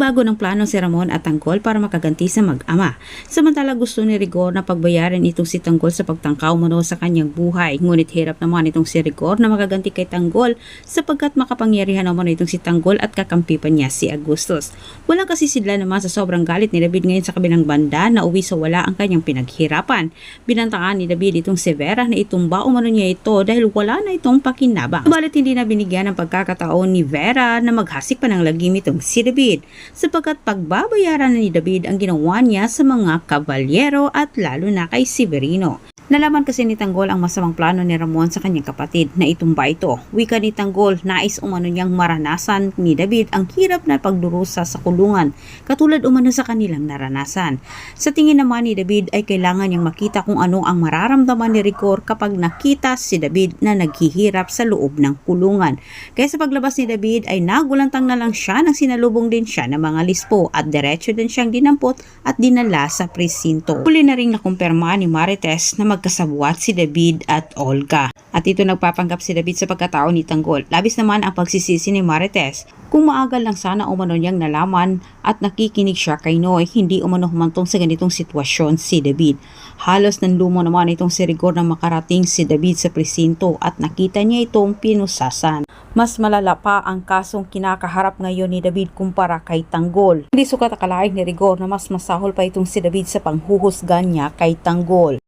Nagbago ng plano si Ramon at Tanggol para makaganti sa mag-ama. Samantala gusto ni Rigor na pagbayaran itong si Tanggol sa pagtangkaw mano sa kanyang buhay. Ngunit hirap naman itong si Rigor na makaganti kay Tanggol sapagkat makapangyarihan naman itong si Tanggol at kakampi pa niya si Agustus. Walang kasi sila naman sa sobrang galit ni David ngayon sa kabilang banda na uwi sa wala ang kanyang pinaghirapan. Binantaan ni David itong si Vera na itumba umano niya ito dahil wala na itong pakinabang. Balit hindi na binigyan ng pagkakataon ni Vera na maghasik pa ng lagim itong si David sapagkat pagbabayaran ni David ang ginawa niya sa mga kabalyero at lalo na kay Severino. Nalaman kasi ni Tanggol ang masamang plano ni Ramon sa kanyang kapatid na itumba ito. Wika ni Tanggol, nais umano niyang maranasan ni David ang hirap na pagdurusa sa kulungan, katulad umano sa kanilang naranasan. Sa tingin naman ni David ay kailangan niyang makita kung ano ang mararamdaman ni Rigor kapag nakita si David na naghihirap sa loob ng kulungan. Kaya sa paglabas ni David ay nagulantang na lang siya nang sinalubong din siya ng mga lispo at diretso din siyang dinampot at dinala sa presinto. Huli na rin nakumpirma ni Marites na magkasabuat si David at Olga. At ito nagpapanggap si David sa pagkatao ni Tanggol. Labis naman ang pagsisisi ni Marites. Kung maagal lang sana umano niyang nalaman at nakikinig siya kay Noy, hindi umano humantong sa ganitong sitwasyon si David. Halos nanlumo naman itong si Rigor na makarating si David sa presinto at nakita niya itong pinusasan. Mas malala pa ang kasong kinakaharap ngayon ni David kumpara kay Tanggol. Hindi sukat akalain ni Rigor na mas masahol pa itong si David sa panghuhusgan niya kay Tanggol.